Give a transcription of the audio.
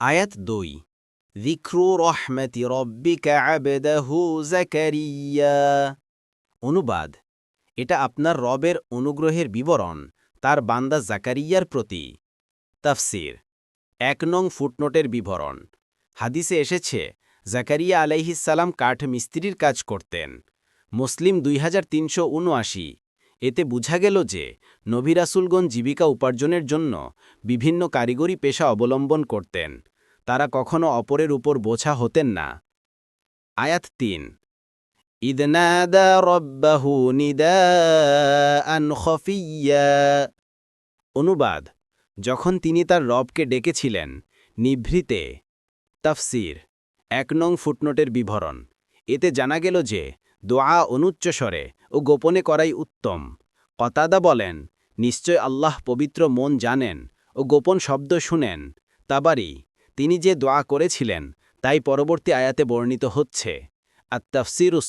আয়াত দুই। যিক্রু রহমতি রব্বিকা আবেদাহু জাকারিয়া অনুবাদ, এটা আপনার রবের অনুগ্রহের বিবরণ, তার বান্দা জাকারিয়ার প্রতি। তাফসির, এক নং ফুটনোটের বিবরণ। হাদিসে এসেছে জাকারিয়া আলাইহিসাল্লাম কাঠ মিস্ত্রির কাজ করতেন। মুসলিম দুই হাজার তিনশো উনআশি। এতে বুঝা গেল যে নবিরাসুলগণ জীবিকা উপার্জনের জন্য বিভিন্ন কারিগরি পেশা অবলম্বন করতেন। তারা কখনো অপরের উপর বোঝা হতেন না। আয়াত তিন। অনুবাদ, যখন তিনি তার রবকে ডেকেছিলেন, নিভৃতে। তাফসির, এক নং ফুটনোটের বিবরণ। এতে জানা গেল যে, দোয়া অনুচ্চস্বরে ও গোপনে করাই উত্তম। কতাদা বলেন, নিশ্চয় আল্লাহ পবিত্র মন জানেন ও গোপন শব্দ শুনেন। তাবারি তিনি যে দোয়া করেছিলেন তাই পরবর্তী আয়াতে বর্ণিত হচ্ছে আত্তাফসিরুস